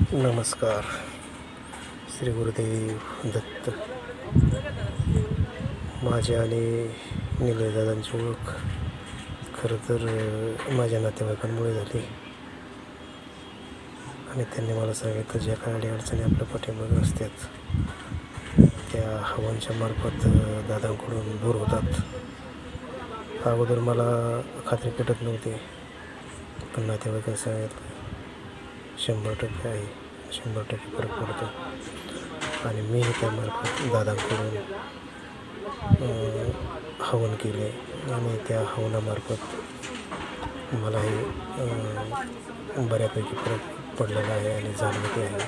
नमस्कार. श्री गुरुदेव दत्त. माझे आणि निलयदादांची ओळख खरं तर माझ्या नातेवाईकांमुळे झाली. आणि त्यांनी मला सांगितलं ज्या काही अडचणी आपल्या पाठीमागे असतात त्या हवांच्या मार्फत दादांकडून दूर होतात. अगोदर मला खात्री पेटत नव्हती पण नातेवाईकांनी सांगितलं शंभर टक्के आहे. शंभर टक्के फरक पडतो. आणि मी त्यामार्फत दादांकडून हवन केले. आणि त्या हवनामार्फत मला हे बऱ्यापैकी फरक पडलेला आहे आणि जाणवते आहे.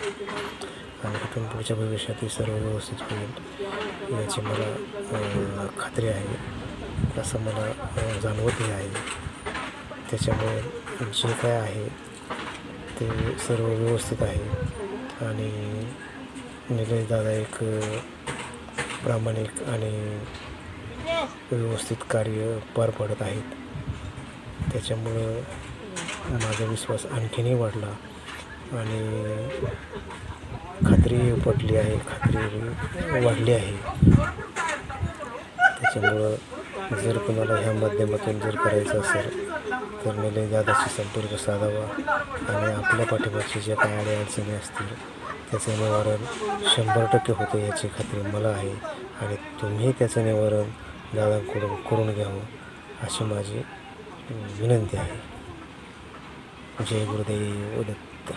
आणि इथून पुढच्या भविष्यात हे सर्व व्यवस्थित होईल याची मला खात्री आहे. असं मला जाणवतही आहे. त्याच्यामुळे जे काय आहे ते सर्व व्यवस्थित आहे. आणि निलेशदादा एक प्रामाणिक आणि व्यवस्थित कार्य पार पडत आहेत. त्याच्यामुळं माझा विश्वास आणखीनही वाढला. आणि खात्री पटली आहे खात्री वाढली आहे. त्याच्यामुळं जर कोणाला ह्या माध्यमातून जर करायचं असेल तर दादाशी संपर्क साधावा आणि आपल्या पाठीमागचे ज्या काही अडी अडचणी असतील त्याचं निवारण शंभर टक्के होतं याची खात्री मला आहे. आणि तुम्ही त्याचं निवारण दादांकडून करून घ्यावं अशी माझी विनंती आहे. जय गुरुदेव दत्त